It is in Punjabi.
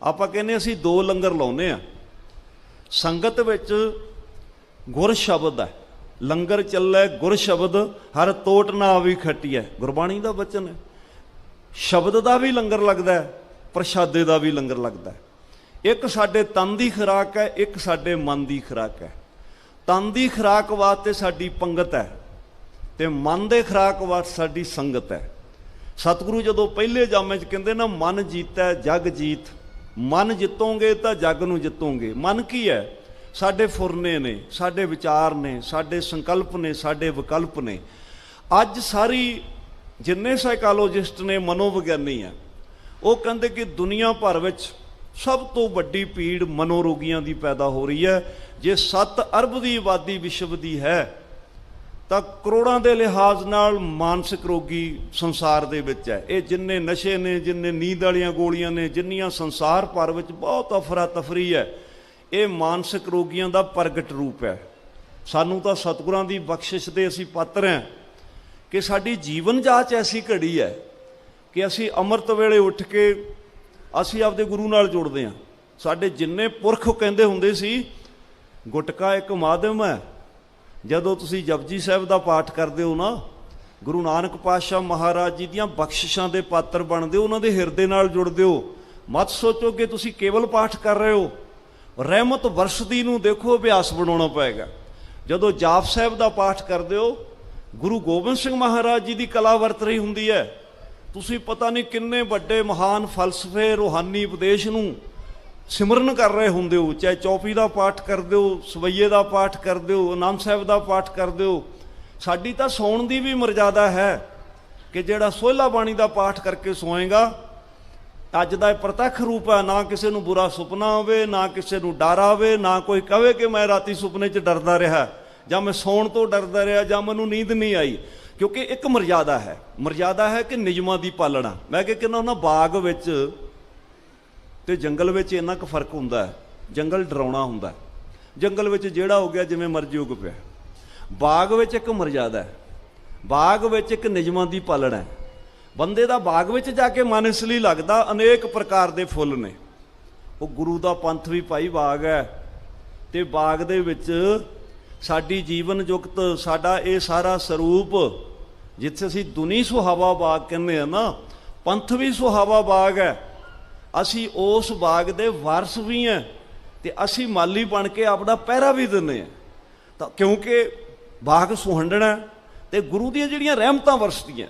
ਆਪਾਂ ਕਹਿੰਦੇ ਅਸੀਂ ਦੋ ਲੰਗਰ ਲਾਉਨੇ ਆ ਸੰਗਤ ਵਿੱਚ ਗੁਰ ਸ਼ਬਦ ਹੈ। ਲੰਗਰ ਚੱਲੇ, ਗੁਰ ਸ਼ਬਦ ਹਰ ਤੋਟ ਨਾ ਆਵੀ ਖੱਟੀ ਹੈ ਗੁਰਬਾਣੀ ਦਾ ਬਚਨ ਹੈ। ਸ਼ਬਦ ਦਾ ਵੀ ਲੰਗਰ ਲੱਗਦਾ ਪ੍ਰਸ਼ਾਦੇ ਦਾ ਵੀ ਲੰਗਰ ਲੱਗਦਾ ਇੱਕ ਸਾਡੇ ਤਨ ਦੀ ਖੁਰਾਕ ਹੈ, ਇੱਕ ਸਾਡੇ ਮਨ ਦੀ ਖੁਰਾਕ ਹੈ। ਤਨ ਦੀ ਖੁਰਾਕ ਵਾਸਤੇ ਸਾਡੀ ਪੰਗਤ ਹੈ ਤੇ ਮਨ ਦੇ ਖੁਰਾਕ ਵਾਸਤੇ ਸਾਡੀ ਸੰਗਤ ਹੈ। ਸਤਿਗੁਰੂ ਜਦੋਂ ਪਹਿਲੇ ਜਾਮੇ ਚ ਕਹਿੰਦੇ ਨਾ, ਮਨ ਜੀਤੈ, ਜਗ ਜੀਤ। ਮਨ ਜਿੱਤੋਗੇ ਤਾਂ ਜੱਗ ਨੂੰ ਜਿੱਤੋਗੇ। ਮਨ ਕੀ ਹੈ? ਸਾਡੇ ਫੁਰਨੇ ਨੇ, ਸਾਡੇ ਵਿਚਾਰ ਨੇ, ਸਾਡੇ ਸੰਕਲਪ ਨੇ, ਸਾਡੇ ਵਿਕਲਪ ਨੇ। ਅੱਜ ਸਾਰੀ ਜਿੰਨੇ ਸਾਈਕੋਲੋਜਿਸਟ ਨੇ, ਮਨੋਵਿਗਿਆਨੀ ਆ, ਉਹ ਕਹਿੰਦੇ ਕਿ ਦੁਨੀਆ ਭਰ ਵਿੱਚ ਸਭ ਤੋਂ ਵੱਡੀ ਪੀੜ ਮਨੋਰੋਗੀਆਂ ਦੀ ਪੈਦਾ ਹੋ ਰਹੀ ਹੈ। ਜੇ 7 ਅਰਬ ਦੀ ਆਬਾਦੀ ਵਿਸ਼ਵ ਦੀ ਹੈ ਤਾਂ ਕਰੋੜਾਂ ਦੇ ਲਿਹਾਜ਼ ਨਾਲ ਮਾਨਸਿਕ ਰੋਗੀ ਸੰਸਾਰ ਦੇ ਵਿੱਚ ਹੈ। ਇਹ ਜਿੰਨੇ ਨਸ਼ੇ ਨੇ, ਜਿੰਨੇ ਨੀਂਦ ਵਾਲੀਆਂ ਗੋਲੀਆਂ ਨੇ, ਜਿੰਨੀਆਂ ਸੰਸਾਰ ਭਰ ਵਿੱਚ ਬਹੁਤ ਅਫਰਾ ਤਫਰੀ ਹੈ, ਇਹ ਮਾਨਸਿਕ ਰੋਗੀਆਂ ਦਾ ਪ੍ਰਗਟ ਰੂਪ ਹੈ। ਸਾਨੂੰ ਤਾਂ ਸਤਿਗੁਰਾਂ ਦੀ ਬਖਸ਼ਿਸ਼ ਦੇ ਅਸੀਂ ਪਾਤਰ ਹਾਂ ਕਿ ਸਾਡੀ ਜੀਵਨ ਜਾਂਚ ਐਸੀ ਘੜੀ ਹੈ ਕਿ ਅਸੀਂ ਅੰਮ੍ਰਿਤ ਵੇਲੇ ਉੱਠ ਕੇ ਅਸੀਂ ਆਪਦੇ ਗੁਰੂ ਨਾਲ ਜੁੜਦੇ ਹਾਂ। ਸਾਡੇ ਜਿੰਨੇ ਪੁਰਖ ਕਹਿੰਦੇ ਹੁੰਦੇ ਸੀ, ਗੁਟਕਾ ਇੱਕ ਮਾਧਿਅਮ ਹੈ ਜਦੋਂ ਤੁਸੀਂ ਜਪਜੀ ਸਾਹਿਬ ਦਾ ਪਾਠ ਕਰਦੇ ਹੋ ਨਾ, ਗੁਰੂ ਨਾਨਕ ਪਾਤਸ਼ਾਹ ਮਹਾਰਾਜ ਜੀ ਦੀਆਂ ਬਖਸ਼ਿਸ਼ਾਂ ਦੇ ਪਾਤਰ ਬਣਦੇ ਹੋ, ਉਹਨਾਂ ਦੇ ਹਿਰਦੇ ਨਾਲ ਜੁੜਦੇ ਹੋ, ਮਤ ਸੋਚੋ ਕਿ ਤੁਸੀਂ ਕੇਵਲ ਪਾਠ ਕਰ ਰਹੇ ਹੋ। ਰਹਿਮਤ ਵਰਸ਼ਦੀ ਨੂੰ ਦੇਖੋ, ਅਭਿਆਸ ਬਣਾਉਣਾ ਪਏਗਾ। ਜਦੋਂ ਜਾਪ ਸਾਹਿਬ ਦਾ ਪਾਠ ਕਰਦੇ ਹੋ, ਗੁਰੂ ਗੋਬਿੰਦ ਸਿੰਘ ਮਹਾਰਾਜ ਜੀ ਦੀ ਕਲਾ ਵਰਤ ਰਹੀ ਹੁੰਦੀ ਹੈ। ਤੁਸੀਂ ਪਤਾ ਨਹੀਂ ਕਿੰਨੇ ਵੱਡੇ ਮਹਾਨ ਫਲਸਫੇ, ਰੂਹਾਨੀ ਉਪਦੇਸ਼ ਨੂੰ ਸਿਮਰਨ ਕਰ ਰਹੇ ਹੁੰਦੇ ਹੋ, ਚਾਹੇ ਚੌਪੀ ਦਾ ਪਾਠ ਕਰਦੇ ਹੋ ਸਵਈਏ ਦਾ ਪਾਠ ਕਰਦੇ ਹੋ ਆਨੰਦ ਸਾਹਿਬ ਦਾ ਪਾਠ ਕਰਦੇ ਹੋ ਸਾਡੀ ਤਾਂ ਸੌਣ ਦੀ ਵੀ ਮਰਜ਼ਾਦਾ ਹੈ ਕਿ ਜਿਹੜਾ ਸੋਹਿਲਾ ਬਾਣੀ ਦਾ ਪਾਠ ਕਰਕੇ ਸੋਏਗਾ, ਅੱਜ ਦਾ ਇਹ ਪ੍ਰਤੱਖ ਰੂਪ ਹੈ, ਨਾ ਕਿਸੇ ਨੂੰ ਬੁਰਾ ਸੁਪਨਾ ਹੋਵੇ ਨਾ ਕਿਸੇ ਨੂੰ ਡਰ ਆਵੇ, ਨਾ ਕੋਈ ਕਵੇ ਕਿ ਮੈਂ ਰਾਤੀ ਸੁਪਨੇ 'ਚ ਡਰਦਾ ਰਿਹਾ, ਜਾਂ ਮੈਂ ਸੌਣ ਤੋਂ ਡਰਦਾ ਰਿਹਾ, ਜਾਂ ਮੈਨੂੰ ਨੀਂਦ ਨਹੀਂ ਆਈ, ਕਿਉਂਕਿ ਇੱਕ ਮਰਜ਼ਾਦਾ ਹੈ ਮਰਜ਼ਾਦਾ ਹੈ ਕਿ ਨਿਯਮਾਂ ਦੀ ਪਾਲਣਾ। ਮੈਂ ਕਿ ਕਿਹਾ ਉਹਨਾਂ ਬਾਗ ਵਿੱਚ ਤੇ ਜੰਗਲ ਵਿੱਚ ਇੰਨਾ ਕੁ ਫ਼ਰਕ ਹੁੰਦਾ ਹੈ, ਜੰਗਲ ਡਰਾਉਣਾ ਹੁੰਦਾ ਹੈ। ਜੰਗਲ ਵਿੱਚ ਜਿਹੜਾ ਹੋ ਗਿਆ ਜਿਵੇਂ ਮਰਜ਼ੀ ਉਗ ਪਿਆ। ਬਾਗ ਵਿੱਚ ਇੱਕ ਮਰਜ਼ਾਦਾ ਹੈ। ਬਾਗ ਵਿੱਚ ਇੱਕ ਨਿਯਮਾਂ ਦੀ ਪਾਲਣਾ ਹੈ। ਬੰਦੇ ਦਾ ਬਾਗ ਵਿੱਚ ਜਾ ਕੇ ਮਨ ਇਸ ਲਈ ਲੱਗਦਾ ਅਨੇਕ ਪ੍ਰਕਾਰ ਦੇ ਫੁੱਲ ਨੇ। ਉਹ ਗੁਰੂ ਦਾ ਪੰਥ ਵੀ ਭਾਈ ਬਾਗ ਹੈ। ਤੇ ਬਾਗ ਦੇ ਵਿੱਚ ਸਾਡੀ ਜੀਵਨ ਜੁਗਤ, ਸਾਡਾ ਇਹ ਸਾਰਾ ਸਰੂਪ, ਜਿੱਥੇ ਅਸੀਂ ਦੁਨੀ ਸੁਹਾਵਾ ਬਾਗ ਕਹਿੰਦੇ ਆ ਨਾ, ਪੰਥ ਵੀ ਸੁਹਾਵਾ ਬਾਗ ਹੈ। ਅਸੀਂ ਉਸ ਬਾਗ ਦੇ ਵਾਰਸ ਵੀ ਹਾਂ ਤੇ ਅਸੀਂ ਮਾਲੀ ਬਣ ਕੇ ਆਪਣਾ ਪਹਿਰਾ ਵੀ ਦਿੰਦੇ ਆ ਤਾਂ ਕਿਉਂਕਿ ਬਾਗ ਸੁਹੰਡਣਾ ਤੇ ਗੁਰੂ ਦੀਆਂ ਜਿਹੜੀਆਂ ਰਹਿਮਤਾਂ ਵਰਸਦੀਆਂ